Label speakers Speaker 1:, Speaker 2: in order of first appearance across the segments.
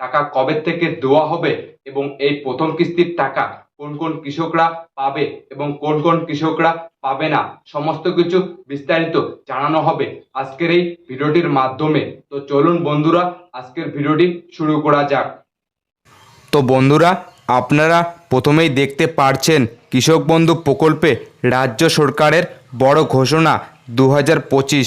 Speaker 1: টাকা কবে থেকে দেওয়া হবে এবং এই প্রথম কিস্তির টাকা কোন কোন কৃষকরা পাবে এবং কোন কোন কৃষকরা পাবে না, সমস্ত কিছু বিস্তারিত জানানো হবে আজকের এই ভিডিওটির মাধ্যমে। তো চলুন বন্ধুরা, আজকের ভিডিওটি শুরু করা যাক।
Speaker 2: তো বন্ধুরা, আপনারা প্রথমেই দেখতে পারছেন কৃষক বন্ধু প্রকল্পে রাজ্য সরকারের বড় ঘোষণা দু হাজার পঁচিশ।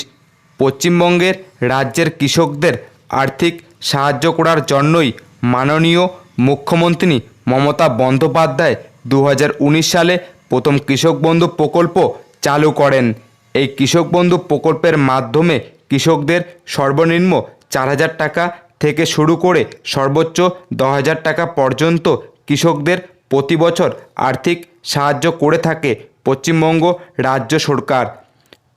Speaker 2: পশ্চিমবঙ্গের রাজ্যের কৃষকদের আর্থিক সাহায্য করার জন্যই মাননীয় মুখ্যমন্ত্রী মমতা বন্দ্যোপাধ্যায় দু হাজার উনিশ সালে প্রথম কৃষক বন্ধু প্রকল্প চালু করেন। এই কৃষক বন্ধু প্রকল্পের মাধ্যমে কৃষকদের সর্বনিম্ন চার হাজার টাকা থেকে শুরু করে সর্বোচ্চ দশ হাজার টাকা পর্যন্ত কৃষকদের প্রতি বছর আর্থিক সাহায্য করে থাকে পশ্চিমবঙ্গ রাজ্য সরকার।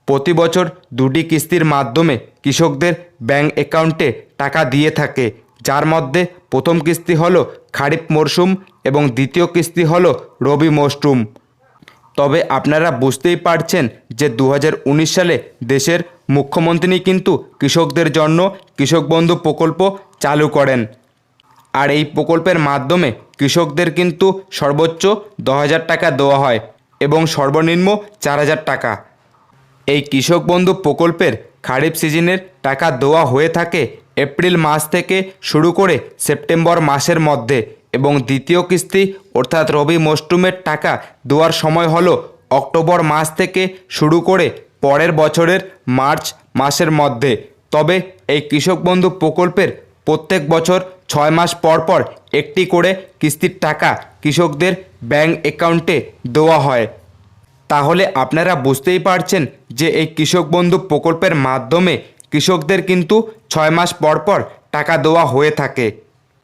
Speaker 2: প্রতি বছর দুটি কিস্তির মাধ্যমে কৃষকদের ব্যাংক অ্যাকাউন্টে টাকা দিয়ে থাকে, যার মধ্যে প্রথম কিস্তি হলো খারিফ মরশুম এবং দ্বিতীয় কিস্তি হলো রবি মরশুম তবে আপনারা বুঝতেই পারছেন যে দু হাজার উনিশ সালে দেশের মুখ্যমন্ত্রী কিন্তু কৃষকদের জন্য কৃষক বন্ধু প্রকল্প চালু করেন। আর এই প্রকল্পের মাধ্যমে কৃষকদের কিন্তু সর্বোচ্চ দশ হাজার টাকা দেওয়া হয় এবং সর্বনিম্ন চার হাজার টাকা। এই কৃষক বন্ধু প্রকল্পের খারিফ সিজনের টাকা দেওয়া হয়ে থাকে এপ্রিল মাস থেকে শুরু করে সেপ্টেম্বর মাসের মধ্যে এবং দ্বিতীয় কিস্তি অর্থাৎ রবি মরশুমের টাকা দেওয়ার সময় হলো অক্টোবর মাস থেকে শুরু করে পরের বছরের মার্চ মাসের মধ্যে। তবে এই কৃষক বন্ধু প্রকল্পের প্রত্যেক বছর ছয় মাস পর পর একটি করে কিস্তির টাকা কৃষকদের ব্যাংক অ্যাকাউন্টে দেওয়া হয়। তাহলে আপনারা বুঝতেই পারছেন যে এই কৃষক বন্ধু প্রকল্পের মাধ্যমে কৃষকদের কিন্তু ছয় মাস পর পর টাকা দেওয়া হয়ে থাকে।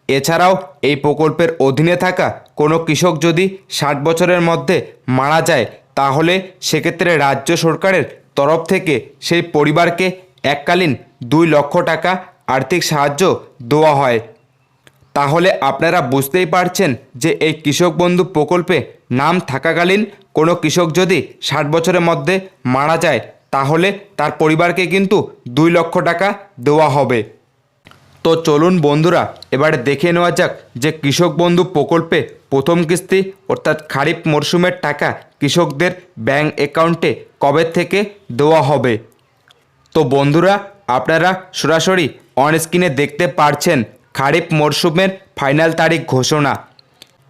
Speaker 2: এছাড়াও এই প্রকল্পের অধীনে থাকা কোনো কৃষক যদি ষাট বছরের মধ্যে মারা যায়, তাহলে সেক্ষেত্রে রাজ্য সরকারের তরফ থেকে সেই পরিবারকে এককালীন দুই লক্ষ টাকা আর্থিক সাহায্য দেওয়া হয়। তাহলে আপনারা বুঝতেই পারছেন যে এই কৃষক বন্ধু প্রকল্পে নাম থাকাকালীন কোনো কৃষক যদি ষাট বছরের মধ্যে মারা যায় তাহলে তার পরিবারকে কিন্তু দুই লক্ষ টাকা দেওয়া হবে। তো চলুন বন্ধুরা, এবারে দেখে নেওয়া যাক যে কৃষক বন্ধু প্রকল্পে প্রথম কিস্তি অর্থাৎ খারিফ মরশুমের টাকা কৃষকদের ব্যাংক অ্যাকাউন্টে কবে থেকে দেওয়া হবে? তো বন্ধুরা, আপনারা সরাসরি অন স্ক্রিনে দেখতে পারছেন খারিফ মরশুমের ফাইনাল তারিখ ঘোষণা।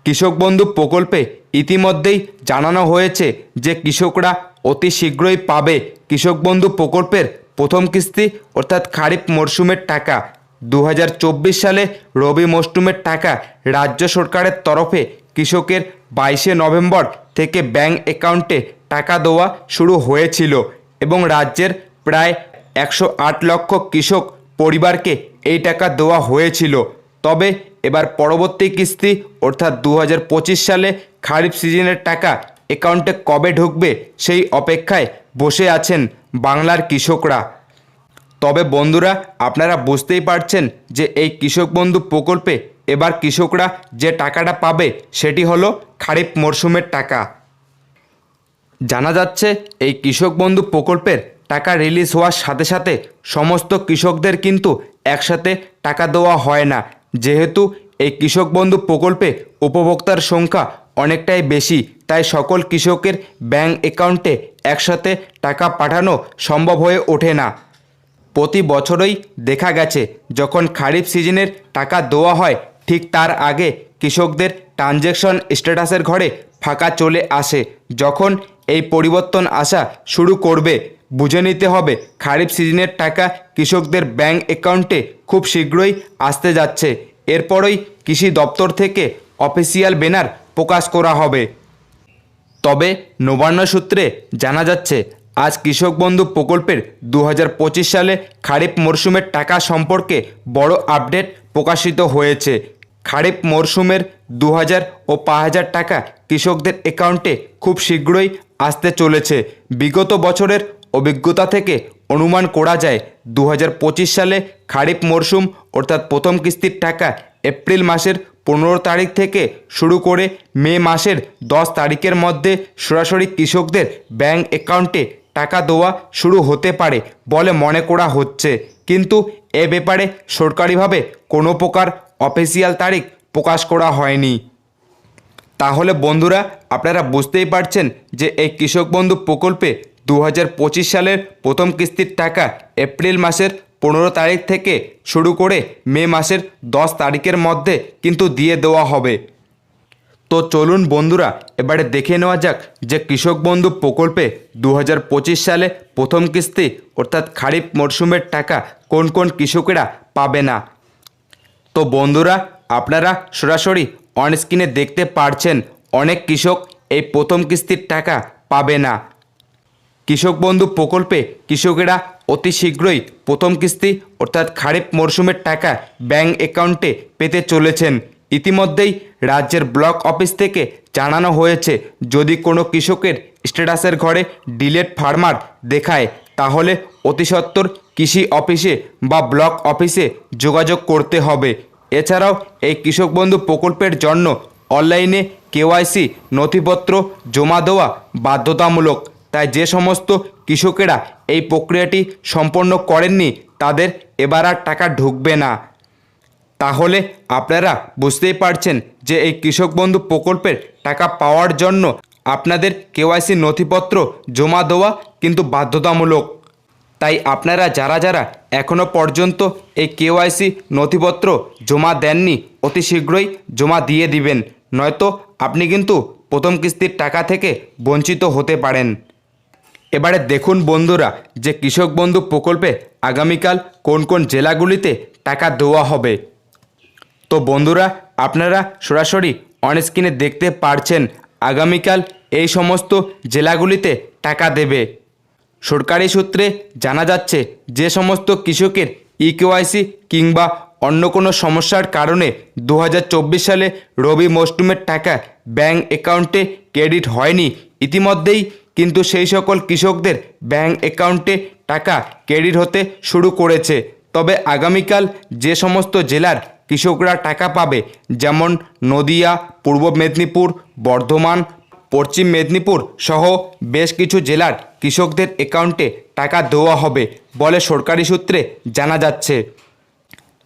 Speaker 2: কৃষক বন্ধু প্রকল্পে ইতিমধ্যেই জানানো হয়েছে যে কৃষকরা অতি শীঘ্রই পাবে কৃষক বন্ধু প্রকল্পের প্রথম কিস্তি, অর্থাৎ খারিফ মরশুমের টাকা। দু হাজার চব্বিশ সালে রবি মরশুমের টাকা রাজ্য সরকারের তরফে কৃষকের বাইশে নভেম্বর থেকে ব্যাংক অ্যাকাউন্টে টাকা দেওয়া শুরু হয়েছিল এবং রাজ্যের প্রায় একশো আট লক্ষ কৃষক পরিবারকে এই টাকা দেওয়া হয়েছিল। তবে এবার পরবর্তী কিস্তি, অর্থাৎ দু হাজার পঁচিশ সালে খারিফ সিজনের টাকা অ্যাকাউন্টে কবে ঢুকবে সেই অপেক্ষায় বসে আছেন বাংলার কৃষকরা। তবে বন্ধুরা, আপনারা বুঝতেই পারছেন যে এই কৃষক বন্ধু প্রকল্পে এবার কৃষকরা যে টাকাটা পাবে সেটি হলো খারিফ মরশুমের টাকা। জানা যাচ্ছে, এই কৃষক বন্ধু প্রকল্পের টাকা রিলিজ হওয়ার সাথে সাথে সমস্ত কৃষকদের কিন্তু একসাথে টাকা দেওয়া হয় না। যেহেতু এই কৃষক বন্ধু প্রকল্পে উপভোক্তার সংখ্যা অনেকটাই বেশি, তাই সকল কৃষকের ব্যাংক অ্যাকাউন্টে একসাথে টাকা পাঠানো সম্ভব হয়ে ওঠে না। প্রতি বছরই দেখা গেছে, যখন খারিফ সিজনের টাকা দেওয়া হয়, ঠিক তার আগে কৃষকদের ট্রানজ্যাকশন স্ট্যাটাসের ঘরে ফাঁকা চলে আসে। যখন এই পরিবর্তন আসা শুরু করবে, বুঝে নিতে হবে খারিফ সিজনের টাকা কৃষকদের ব্যাংক অ্যাকাউন্টে খুব শীঘ্রই আসতে যাচ্ছে। এরপরই কৃষি দপ্তর থেকে অফিসিয়াল ব্যানার প্রকাশ করা হবে। তবে নবান্ন সূত্রে জানা যাচ্ছে, আজ কৃষক বন্ধু প্রকল্পের দু হাজার পঁচিশ সালে খারিফ মরশুমের টাকা সম্পর্কে বড় আপডেট প্রকাশিত হয়েছে। খারিফ মরশুমের দু হাজার ও পাঁচ হাজার টাকা কৃষকদের অ্যাকাউন্টে খুব শীঘ্রই আসতে চলেছে। বিগত বছরের অভিজ্ঞতা থেকে অনুমান করা যায় দু হাজার পঁচিশ সালে খারিফ মরশুম অর্থাৎ প্রথম কিস্তির টাকা এপ্রিল মাসের পনেরো তারিখ থেকে শুরু করে মে মাসের দশ তারিখের মধ্যে সরাসরি কৃষকদের ব্যাংক অ্যাকাউন্টে টাকা দেওয়া শুরু হতে পারে বলে মনে করা হচ্ছে। কিন্তু এ ব্যাপারে সরকারিভাবে কোনো প্রকার অফিসিয়াল তারিখ প্রকাশ করা হয়নি। তাহলে বন্ধুরা, আপনারা বুঝতেই পারছেন যে এই কৃষক বন্ধু প্রকল্পে দু হাজার পঁচিশ সালের প্রথম কিস্তির টাকা এপ্রিল মাসের পনেরো তারিখ থেকে শুরু করে মে মাসের দশ তারিখের মধ্যে কিন্তু দিয়ে দেওয়া হবে। তো চলুন বন্ধুরা, এবারে দেখে নেওয়া যাক যে কৃষক বন্ধু প্রকল্পে দু হাজার পঁচিশ সালে প্রথম কিস্তি অর্থাৎ খারিফ মরশুমের টাকা কোন কোন কৃষকেরা পাবে না। তো বন্ধুরা, আপনারা সরাসরি অন স্ক্রিনে দেখতে পারছেন অনেক কৃষক এই প্রথম কিস্তির টাকা পাবে না। কৃষক বন্ধু প্রকল্পে কৃষকেরা অতি শীঘ্রই প্রথম কিস্তি, অর্থাৎ খারিফ মরশুমের টাকা ব্যাংক অ্যাকাউন্টে পেতে চলেছেন। ইতিমধ্যেই রাজ্যের ব্লক অফিস থেকে জানানো হয়েছে, যদি কোনো কৃষকের স্ট্যাটাসের ঘরে ডিলেট ফার্মার দেখায়, তাহলে অতি সত্বর কৃষি অফিসে বা ব্লক অফিসে যোগাযোগ করতে হবে। এছাড়াও এই কৃষক বন্ধু প্রকল্পের জন্য অনলাইনে কেওয়াইসি নথিপত্র জমা দেওয়া বাধ্যতামূলক। তাই যে সমস্ত কৃষকেরা এই প্রক্রিয়াটি সম্পন্ন করেননি, তাদের এবার আর টাকা ঢুকবে না। তাহলে আপনারা বুঝতেই পারছেন যে এই কৃষক বন্ধু প্রকল্পের টাকা পাওয়ার জন্য আপনাদের কেওয়াইসি নথিপত্র জমা দেওয়া কিন্তু বাধ্যতামূলক। তাই আপনারা যারা যারা এখনও পর্যন্ত এই কেওয়াইসি নথিপত্র জমা দেননি, অতি শীঘ্রই জমা দিয়ে দিবেন, নয়তো আপনি কিন্তু প্রথম কিস্তির টাকা থেকে বঞ্চিত হতে পারেন। এবারে দেখুন বন্ধুরা যে কৃষক বন্ধু প্রকল্পে আগামীকাল কোন কোন জেলাগুলিতে টাকা দেওয়া হবে। তো বন্ধুরা, আপনারা সরাসরি অন স্ক্রিনে দেখতে পারছেন আগামীকাল এই সমস্ত জেলাগুলিতে টাকা দেবে। সরকারি সূত্রে জানা যাচ্ছে যে সমস্ত কৃষকের ইকেওয়াইসি কিংবা অন্য কোনো সমস্যার কারণে দু হাজার চব্বিশ সালে রবি মরশুমের টাকা ব্যাংক অ্যাকাউন্টে ক্রেডিট হয়নি। ইতিমধ্যেই কিন্তু সেই সকল কৃষকদের ব্যাংক অ্যাকাউন্টে টাকা ক্রেডিট হতে শুরু করেছে। তবে আগামীকাল যে সমস্ত জেলার কৃষকরা টাকা পাবে, যেমন নদিয়া, পূর্ব মেদিনীপুর, বর্ধমান, পশ্চিম মেদিনীপুর সহ বেশ কিছু জেলার কৃষকদের অ্যাকাউন্টে টাকা দেওয়া হবে বলে সরকারি সূত্রে জানা যাচ্ছে।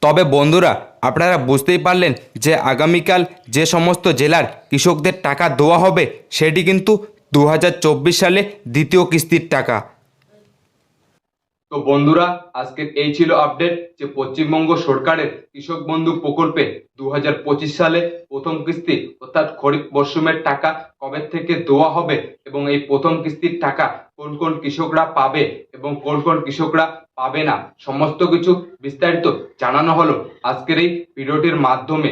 Speaker 2: তবে বন্ধুরা, আপনারা বুঝতেই পারলেন যে আগামীকাল যে সমস্ত জেলার কৃষকদের টাকা দেওয়া হবে, সেটি কিন্তু দু হাজার চব্বিশ সালে দ্বিতীয় কিস্তির টাকা।
Speaker 1: তো বন্ধুরা, আজকের এই ছিল আপডেট যে পশ্চিমবঙ্গ সরকারের কৃষক বন্ধু প্রকল্পে দু হাজার পঁচিশ সালে প্রথম কিস্তি অর্থাৎ খরিফ মরশুমের টাকা কবে থেকে দেওয়া হবে এবং এই প্রথম কিস্তির টাকা কোন কোন কৃষকরা পাবে এবং কোন কোন কৃষকরা পাবে না, সমস্ত কিছু বিস্তারিত জানানো হলো আজকের এই ভিডিওটির মাধ্যমে।